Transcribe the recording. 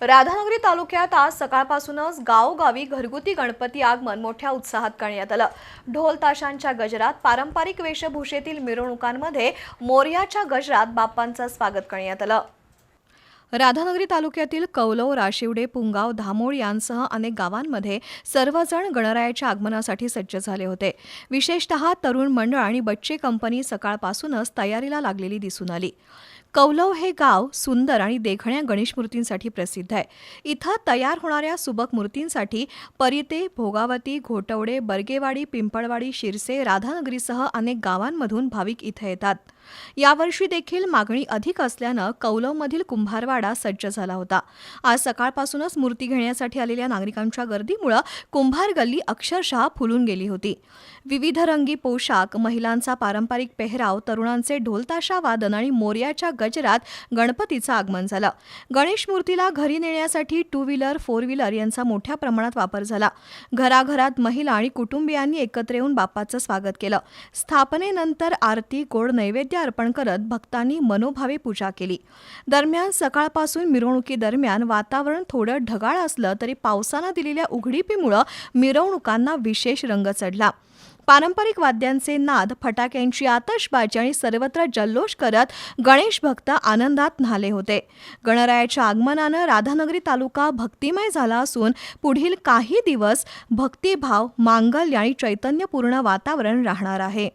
राधानगरी तालुक्यात आज सकाळपासूनच गावोगावी घरगुती गणपती आगमन मोठ्या उत्साहात करण्यात आलं. ढोल ताशांच्या गजरात पारंपरिक वेशभूषेतील मिरवणुकांमध्ये मोर्याच्या गजरात बाप्पांचं स्वागत करण्यात आलं. राधानगरी तालुक्यातील कौलव राशिवडे पुंगाव धामोळ यांसह अनेक गावांमध्ये सर्वजण गणरायाच्या आगमनासाठी सज्ज झाले होते. विशेषतः तरुण मंडळ आणि बच्चे कंपनी सकाळपासूनच तयारीला लागलेली दिसून आली. कौलव हे गाव सुंदर आणि देखण्या गणेश मूर्तींसाठी प्रसिद्ध आहे. इथं तयार होणाऱ्या सुबक मूर्तींसाठी परिते भोगावती घोटवडे बर्गेवाडी पिंपळवाडी शिरसे राधानगरीसह अनेक गावांमधून भाविक इथं येतात. यावर्षी देखील मागणी अधिक असल्यानं कौलवमधील कुंभारवाडा सज्ज झाला होता. आज सकाळपासूनच मूर्ती घेण्यासाठी आलेल्या नागरिकांच्या गर्दीमुळं कुंभार गल्ली अक्षरशः फुलून गेली होती. विविध रंगी पोशाख महिलांचा पारंपरिक पेहराव तरुणांचे ढोलताशा वादन आणि मोर्याच्या गजरात गणपतीचं आगमन झालं. गणेश मूर्तीला घरी नेण्यासाठी टू व्हीलर फोर व्हीलर यांचा मोठ्या प्रमाणात वापर झाला. घराघरात महिला आणि कुटुंबियांनी एकत्र येऊन बाप्पाचं स्वागत केलं. स्थापनेनंतर आरती गोड नैवेद्य अर्पण करत भक्तांनी मनोभावे पूजा केली. दरम्यान सकाळपासून मिरवणुकीदरम्यान वातावरण थोडं ढगाळ असलं तरी पावसानं दिलेल्या उघडीपीमुळं मिरवणुकांना विशेष रंग चढला. पारंपरिक वाद्यांचे नाद फटाक्यांची आतषबाजी आणि सर्वत्र जल्लोष करत गणेश भक्त आनंदात न्हाले होते. गणरायाच्या आगमनानं राधानगरी तालुका भक्तिमय झाला असून पुढील काही दिवस भक्तिभाव मांगल्य आणि चैतन्यपूर्ण वातावरण राहणार आहे.